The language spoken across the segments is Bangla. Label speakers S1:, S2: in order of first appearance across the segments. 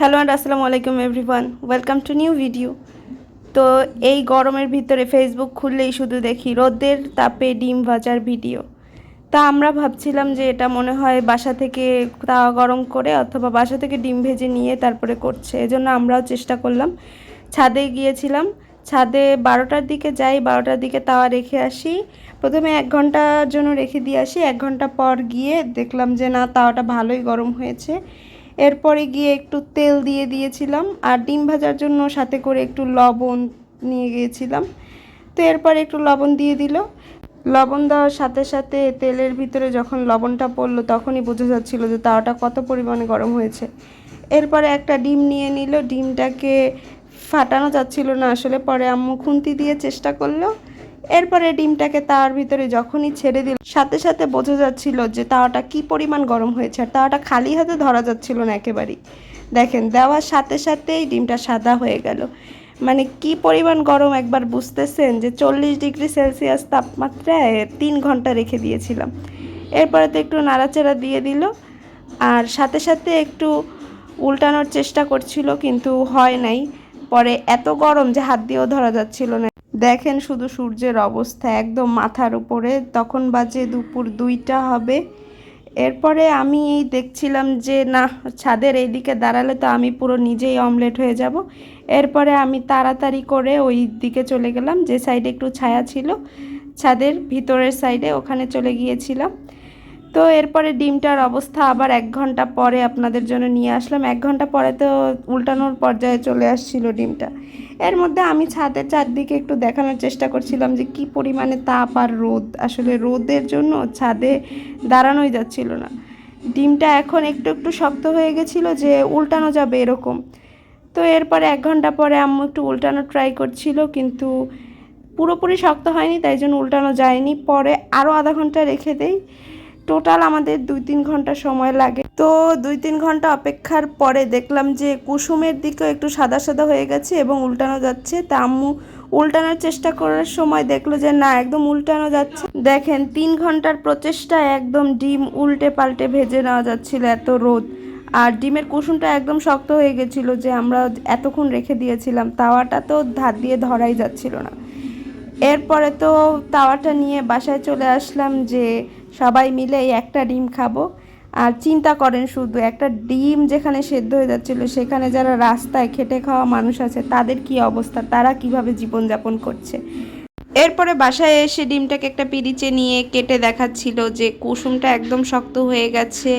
S1: হ্যালো অ্যান্ড আসসালামু আলাইকুম everyone welcome to new video তো এই গরমের ভিতরে ফেসবুক খুললেই শুধু দেখি রোদের তাপে ডিম ভাজার ভিডিও তা আমরা ভাবছিলাম যে এটা মনে হয় বাসা থেকে তাওয়া গরম করে অথবা বাসা থেকে ডিম ভেজে নিয়ে তারপরে করছে। এজন্য আমরাও চেষ্টা করলাম। ছাদে গিয়েছিলাম। ছাদে বারোটার দিকে যাই, বারোটার দিকে তাওয়া রেখে আসি। প্রথমে এক ঘণ্টার জন্য রেখে দিয়ে আসি। এক ঘণ্টা পর গিয়ে দেখলাম যে না, তাওয়াটা ভালোই গরম হয়েছে। এরপরে গিয়ে একটু তেল দিয়ে দিয়েছিলাম আর ডিম ভাজার জন্য সাথে করে একটু লবণ নিয়ে গিয়েছিলাম। তো এরপরে একটু লবণ দিয়ে দিল। লবণ দেওয়ার সাথে সাথে তেলের ভিতরে যখন লবণটা পড়ল তখনই বোঝা যাচ্ছিল যে তাওয়াটা কত পরিমাণে গরম হয়েছে। এরপরে একটা ডিম নিয়ে নিল। ডিমটাকে ফাটানো যাচ্ছিল না। আসলে পরে আম্মু খুন্তি দিয়ে চেষ্টা করল। এরপরে ডিমটাকে তার ভিতরে যখনই ছেড়ে দিল, সাথে সাথে বোঝা যাচ্ছিল যে তাওয়াটা কি পরিমাণ গরম হয়েছে আর তাওয়াটা খালি হাতে ধরা যাচ্ছিল না একেবারেই। দেখেন, দেওয়ার সাথে সাথেই ডিমটা সাদা হয়ে গেল। মানে কি পরিমাণ গরম একবার বুঝতেছেন যে চল্লিশ ডিগ্রি সেলসিয়াস তাপমাত্রায় তিন ঘণ্টা রেখে দিয়েছিলাম। এরপরে তো একটু নাড়াচাড়া দিয়ে দিল আর সাথে সাথে একটু উল্টানোর চেষ্টা করছিল কিন্তু হয় নাই। পরে এত গরম যে হাত দিয়েও ধরা যাচ্ছিল না দেখেন শুধু সূর্যের অবস্থা একদম মাথার উপরে, তখন বাজে দুপুর দুইটা হবে। এরপরে আমি এই দেখছিলাম যে, না, ছাদের এইদিকে দাঁড়ালে তো আমি পুরো নিজেই অমলেট হয়ে যাব। এরপরে আমি তাড়াতাড়ি করে ওই দিকে চলে গেলাম, যে সাইডে একটু ছায়া ছিল, ছাদের ভিতরের সাইডে ওখানে চলে গিয়েছিলাম। তো এরপরে ডিমটার অবস্থা আবার এক ঘণ্টা পরে আপনাদের জন্য নিয়ে আসলাম। এক ঘণ্টা পরে তো উল্টানোর পর্যায়ে চলে আসছিল ডিমটা। এর মধ্যে আমি ছাদের চারদিকে একটু দেখানোর চেষ্টা করছিলাম যে কি পরিমাণে তাপ আর রোদ। আসলে রোদের জন্য ছাদে দাঁড়ানোই যাচ্ছিল না। ডিমটা এখন একটু একটু শক্ত হয়ে গেছিল যে উল্টানো যাবে এরকম। তো এরপরে এক ঘণ্টা পরে আম্মু একটু উল্টানো ট্রাই করছিল কিন্তু পুরোপুরি শক্ত হয়নি, তাই জন্য উল্টানো যায়নি। পরে আরও আধা ঘণ্টা রেখে দেই। টোটাল আমাদের দুই তিন ঘণ্টা সময় লাগে। তো দুই তিন ঘণ্টা অপেক্ষার পরে দেখলাম যে কুসুমের দিকেও একটু সাদা সাদা হয়ে গেছে এবং উল্টানো যাচ্ছে। তা আম্মু উল্টানোর চেষ্টা করার সময় দেখল যে না, একদম উল্টানো যাচ্ছে। দেখেন, তিন ঘণ্টার প্রচেষ্টায় একদম ডিম উল্টে পাল্টে ভেজে নেওয়া যাচ্ছিল এত রোদ। আর ডিমের কুসুমটা একদম শক্ত হয়ে গেছিল যে আমরা এতক্ষণ রেখে দিয়েছিলাম। তাওয়াটা তো ধার দিয়ে ধরাই যাচ্ছিল না। এরপরে তো তাওয়াটা নিয়ে বাসায় চলে আসলাম যে সবাই মিলে এই একটা ডিম খাব। আর চিন্তা করেন শুধু, একটা ডিম যেখানে সেদ্ধ হয়ে যাচ্ছিল, সেখানে যারা রাস্তায় খেটে খাওয়া মানুষ আছে, তাদের কি অবস্থা? তারা কীভাবে জীবনযাপন করছে? এরপরে বাসায় এসে ডিমটাকে একটা পিরিচে নিয়ে কেটে দেখাচ্ছিল যে কুসুমটা একদম শক্ত হয়ে গেছে।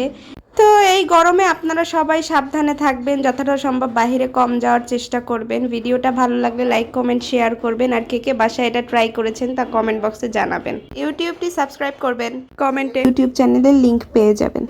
S1: তো এই গরমে আপনারা সবাই সাবধানে থাকবেন, যতটা সম্ভব বাহিরে কম যাওয়ার চেষ্টা করবেন। ভিডিওটা ভালো লাগলে লাইক কমেন্ট শেয়ার করবেন। আর কে কে বাসায় এটা ট্রাই করেছেন তা কমেন্ট বক্সে জানাবেন। ইউটিউবটি সাবস্ক্রাইব করবেন। কমেন্টে ইউটিউব চ্যানেলের লিংক পেয়ে যাবেন।